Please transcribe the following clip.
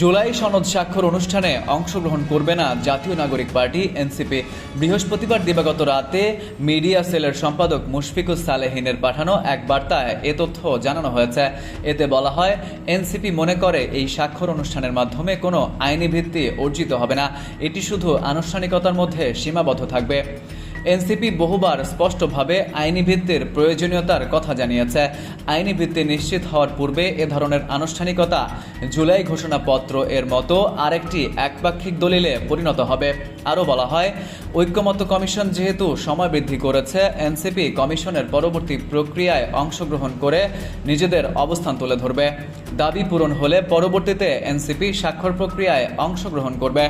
জুলাই সনদ স্বাক্ষর অনুষ্ঠানে অংশগ্রহণ করবে না জাতীয় নাগরিক পার্টি, এনসিপি। বৃহস্পতিবার দিবাগত রাতে মিডিয়া সেলের সম্পাদক মুশফিকুস সালেহিনের পাঠানো এক বার্তায় এ তথ্য জানানো হয়েছে। এতে বলা হয়, এনসিপি মনে করে এই স্বাক্ষর অনুষ্ঠানের মাধ্যমে কোনো আইনি ভিত্তি অর্জিত হবে না। এটি শুধু আনুষ্ঠানিকতার মধ্যে সীমাবদ্ধ থাকবে। এনসিপি বহুবার স্পষ্টভাবে আইনি ভিত্তির প্রয়োজনীয়তার কথা জানিয়েছে। আইনি ভিত্তি নিশ্চিত হওয়ার পূর্বে এ ধরনের আনুষ্ঠানিকতা জুলাই ঘোষণাপত্র এর মতো আরেকটি একপাক্ষিক দলিলে পরিণত হবে। আরও বলা হয়, ঐক্যমত্য কমিশন যেহেতু সময় বৃদ্ধি করেছে, এনসিপি কমিশনের পরবর্তী প্রক্রিয়ায় অংশগ্রহণ করে নিজেদের অবস্থান তুলে ধরবে। দাবি পূরণ হলে পরবর্তীতে এনসিপি স্বাক্ষর প্রক্রিয়ায় অংশগ্রহণ করবে।